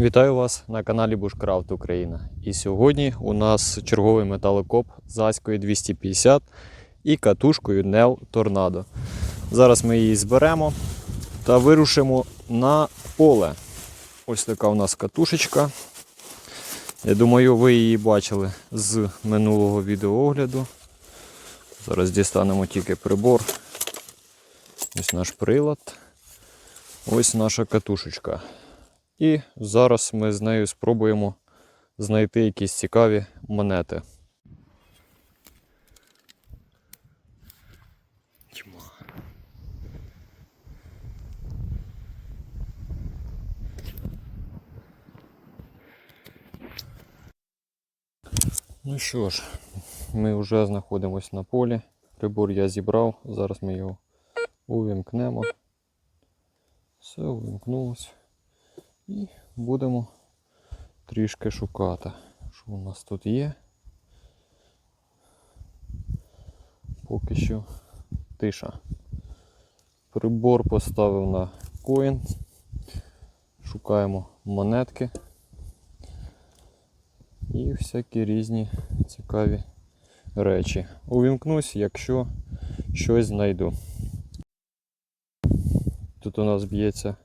Вітаю вас на каналі Bushcraft Україна. І сьогодні у нас черговий металокоп з Аською 250 і катушкою Nel Tornado. Зараз ми її зберемо та вирушимо на поле. Ось така у нас катушечка. Я думаю, ви її бачили з минулого відеоогляду. Зараз дістанемо тільки прибор. Ось наш прилад. Ось наша катушечка. І зараз ми з нею спробуємо знайти якісь цікаві монети. Ну що ж, ми вже знаходимося на полі. Прибор я зібрав, зараз ми його увімкнемо. Все, увімкнулося. І будемо трішки шукати, що у нас тут є. Поки що тиша. Прибор поставив на коін. Шукаємо монетки і всякі різні цікаві речі. Увімкнусь, якщо щось знайду. Тут у нас б'ється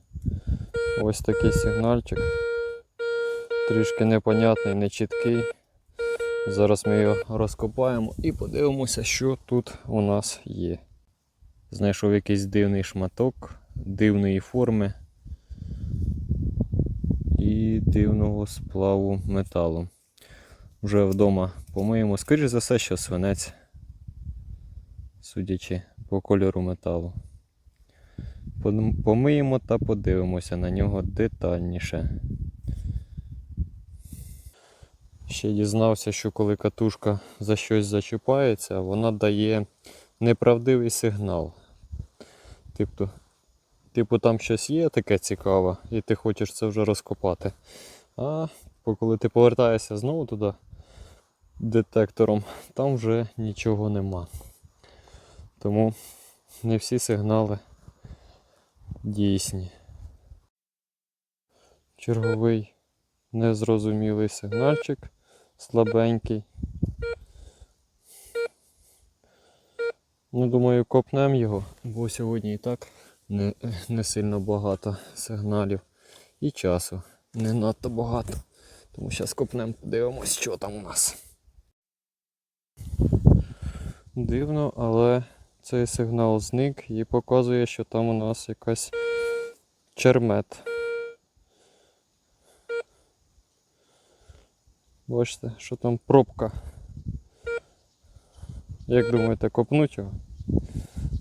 Ось такий сигнальчик. Трішки непонятний, нечіткий. Зараз ми його розкопаємо і подивимося, що тут у нас є. Знайшов якийсь дивний шматок, дивної форми і дивного сплаву металу. Вже вдома помиємо. Скоріше за все, що свинець, судячи по кольору металу. Пом- Помиємо та подивимося на нього детальніше. Ще дізнався, що коли катушка за щось зачіпається, вона дає неправдивий сигнал. Тобто, типу там щось є таке цікаве, і ти хочеш це вже розкопати. А коли ти повертаєшся знову туди детектором, там вже нічого нема. Тому не всі сигнали дійсні. Черговий незрозумілий сигнальчик, слабенький. Ну, думаю, копнем його, бо сьогодні і так не, не сильно багато сигналів і часу не надто багато. Тому зараз копнем, подивимось, що там у нас. Дивно, але цей сигнал зник і показує, що там у нас якась чермет. Бачите, що там пробка. Як думаєте, копнуть його?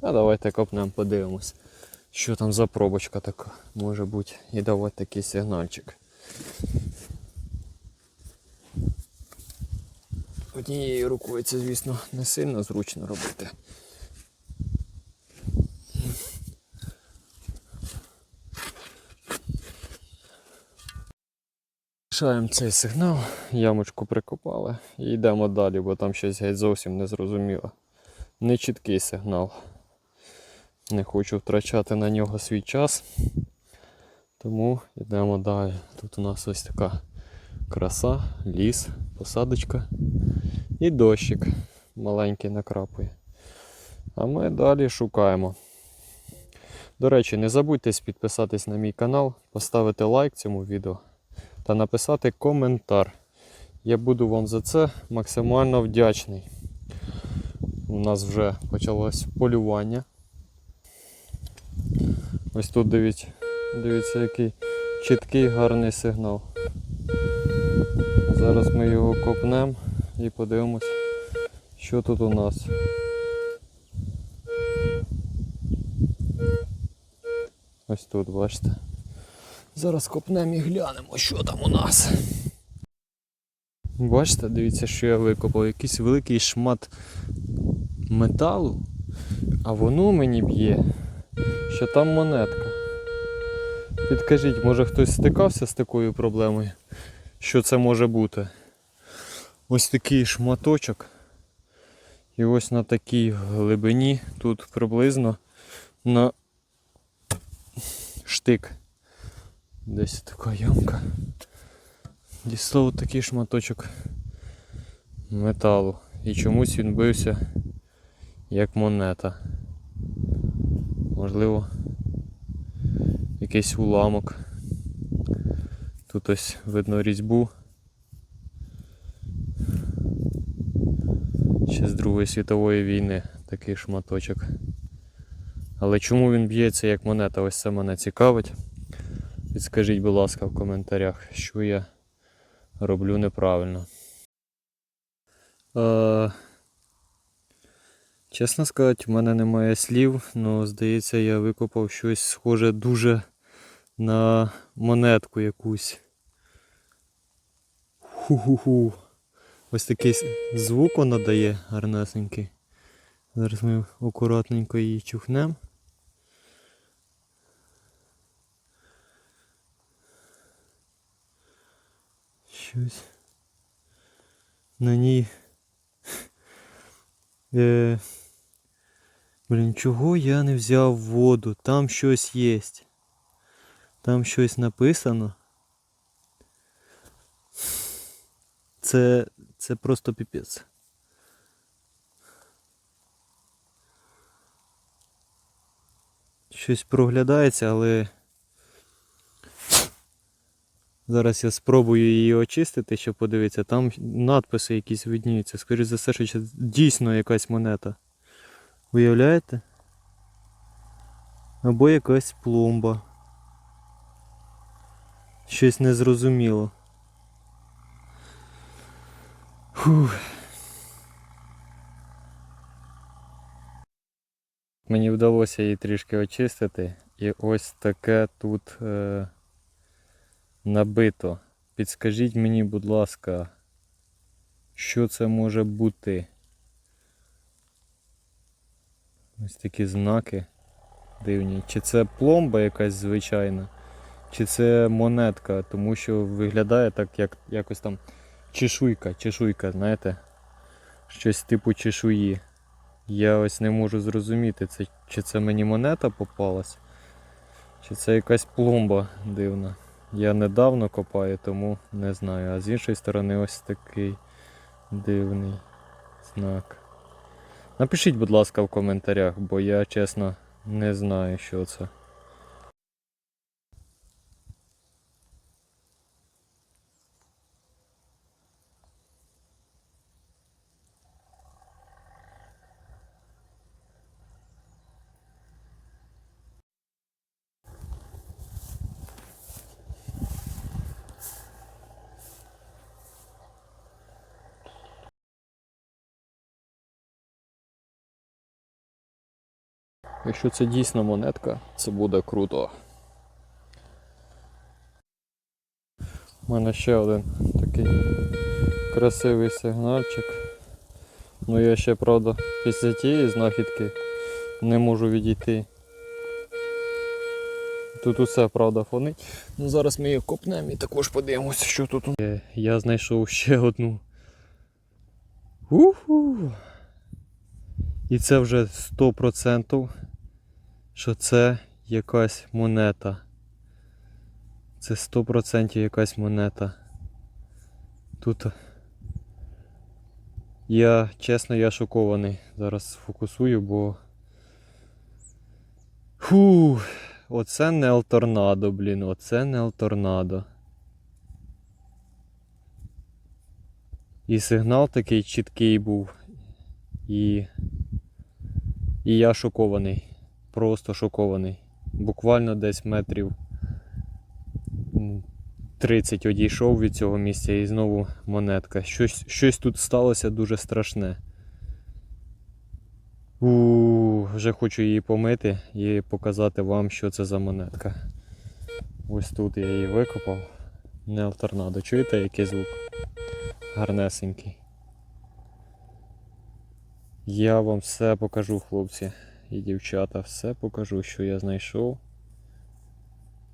А давайте копнемо, подивимось, що там за пробочка така може бути і давати такий сигнальчик. Однією рукою це, звісно, не сильно зручно робити. Лишаємо цей сигнал, ямочку прикопали і йдемо далі, бо там щось геть зовсім не зрозуміло. Нечіткий сигнал. Не хочу втрачати на нього свій час. Тому йдемо далі. Тут у нас ось така краса, ліс, посадочка і дощик маленький накрапує. А ми далі шукаємо. До речі, не забудьте підписатись на мій канал, поставити лайк цьому відео та написати коментар. Я буду вам за це максимально вдячний. У нас вже почалось полювання. Ось тут дивіться, дивіться, який чіткий гарний сигнал. Зараз ми його копнемо і подивимось, що тут у нас. Ось тут, бачите. Зараз копнемо і глянемо, що там у нас. Бачите, дивіться, що я викопав. Якийсь великий шмат металу, а воно мені б'є, що там монетка. Підкажіть, може хтось стикався з такою проблемою? Що це може бути? Ось такий шматочок. І ось на такій глибині тут приблизно на штик Десь така ямка. Дістав такий шматочок металу. І чомусь він бився як монета. Можливо, якийсь уламок. Тут ось видно різьбу. Ще з Другої світової війни такий шматочок. Але чому він б'ється як монета? Ось це мене цікавить. Підскажіть, будь ласка, в коментарях, що я роблю неправильно. Е, чесно сказати, в мене немає слів, але здається, я викопав щось схоже дуже на монетку якусь. Ху-ху-ху. Ось такий звук воно дає гарнесенький. Зараз ми акуратненько її чухнемо. Щось. На ній. Е... Блін, чого я не взяв воду? Там щось є. Там щось написано. Це, це просто піпець. Щось проглядається, але зараз я спробую її очистити, щоб подивитися. Там надписи якісь видніються. Скоріше за все, що це дійсно якась монета. Уявляєте? Або якась пломба. Щось незрозуміло. Фух. Мені вдалося її трішки очистити. І ось таке тут е, набито. Підскажіть мені, будь ласка, що це може бути? Ось такі знаки дивні. Чи це пломба якась звичайна, чи це монетка, тому що виглядає так, як якось там чешуйка, чешуйка, знаєте? Щось типу чешуї. Я ось не можу зрозуміти, це, чи це мені монета попалась, чи це якась пломба дивна. Я недавно копаю, тому не знаю. А з іншої сторони ось такий дивний знак. Напишіть, будь ласка, в коментарях, бо я чесно не знаю, що це. Якщо це дійсно монетка, це буде круто. У мене ще один такий красивий сигнальчик. Ну я ще, правда, після тієї знахідки не можу відійти. Тут усе, правда, фонить. Ну зараз ми її копнемо і також подивимося, що тут. Я знайшов ще одну. Уху! І це вже 100%, що це якась монета. Це 100% якась монета. Тут я, чесно, я шокований. Зараз сфокусую, бо. Фу, оце не алторнадо, блін, оце не алторнадо. І сигнал такий чіткий був. І. І я шокований. Просто шокований. Буквально десь метрів 30 одійшов від цього місця і знову монетка. Щось, щось тут сталося дуже страшне. У, вже хочу її помити і показати вам, що це за монетка. Ось тут я її викопав. Не алтернадо. Чуєте, який звук? Гарнесенький. Я вам все покажу, хлопці і дівчата, все покажу, що я знайшов.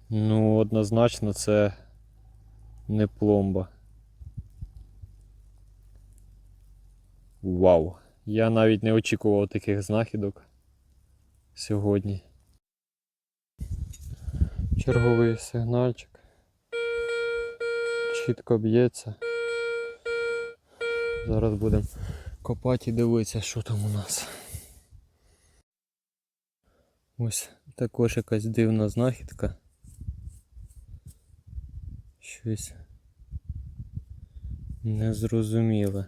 Ну, однозначно, це не пломба. Вау! Я навіть не очікував таких знахідок сьогодні. Черговий сигнальчик. чітко б'ється. Зараз будемо копати і дивитися, що там у нас. Ось також якась дивна знахідка. Щось незрозуміле.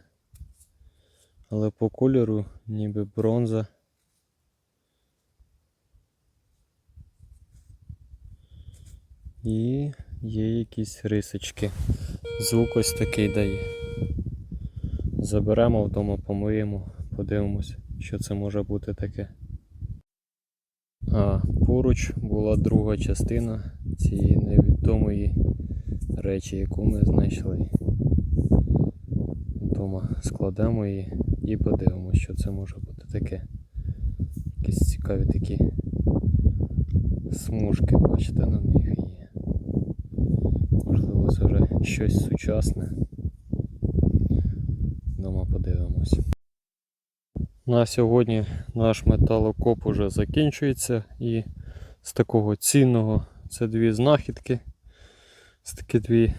Але по кольору ніби бронза. І є якісь рисочки. Звук ось такий дає. Заберемо вдома, помиємо, подивимось, що це може бути таке. А поруч була друга частина цієї невідомої речі, яку ми знайшли. Вдома складемо її і подивимося, що це може бути таке. Якісь цікаві такі смужки, бачите, на них є. Можливо, це вже щось сучасне. Дома подивимось. На сьогодні наш металокоп уже закінчується і з такого цінного це дві знахідки. Це такі дві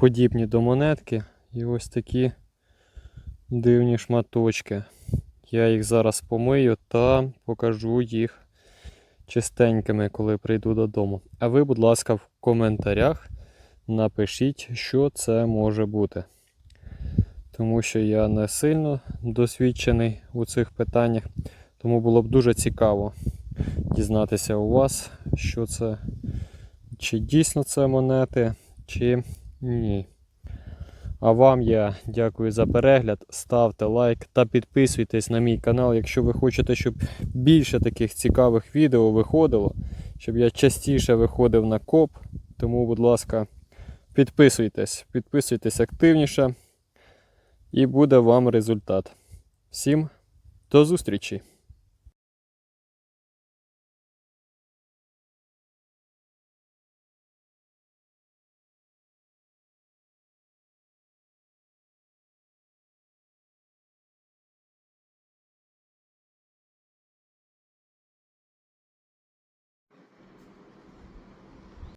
подібні до монетки. І ось такі дивні шматочки. Я їх зараз помию та покажу їх чистенькими, коли прийду додому. А ви, будь ласка, в коментарях напишіть, що це може бути. Тому що я не сильно досвідчений у цих питаннях. Тому було б дуже цікаво дізнатися у вас, що це, чи дійсно це монети, чи ні. А вам я дякую за перегляд. Ставте лайк та підписуйтесь на мій канал, якщо ви хочете, щоб більше таких цікавих відео виходило, щоб я частіше виходив на коп. Тому, будь ласка, підписуйтесь, підписуйтесь активніше і буде вам результат. Всім до зустрічі!